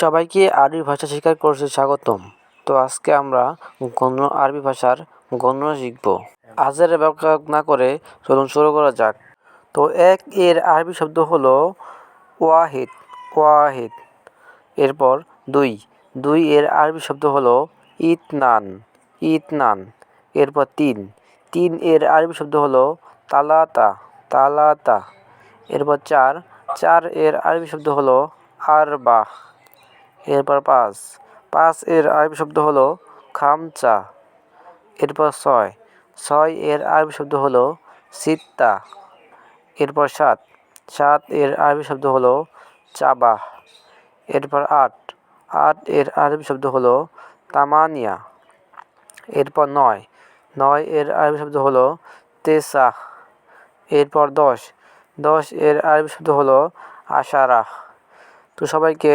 সবাইকে আরবি ভাষা শেখার কোর্সে স্বাগতম। তো আজকে আমরা গণ্য আরবি ভাষার গণ্য শিখব। আজের ব্যবহার না করে চলুন শুরু করা যাক। তো এক এর আরবি শব্দ হলো ওয়াহিদ ওয়াহিদ। এরপর দুই দুই এর আরবি শব্দ হলো ইতনান ইতনান। এরপর তিন তিন এর আরবি শব্দ হলো তালাতা তালাতা। এরপর চার চার এর আরবি শব্দ হলো আরবা এরপর পাঁচ। পাঁচ এর আরবি শব্দ হলো খামচা। এরপর ছয়। ছয় এর আরবি শব্দ হলো সিত্তা। এরপর সাত। সাত এর আরবি শব্দ হলো চাবা। এরপর আট। আট এর আরবি শব্দ হলো তামানিয়া। এরপর নয়। নয় এর আরবি শব্দ হলো তেসা। এরপর দশ। দশ এর আরবি শব্দ হলো আশারা। তো সবাইকে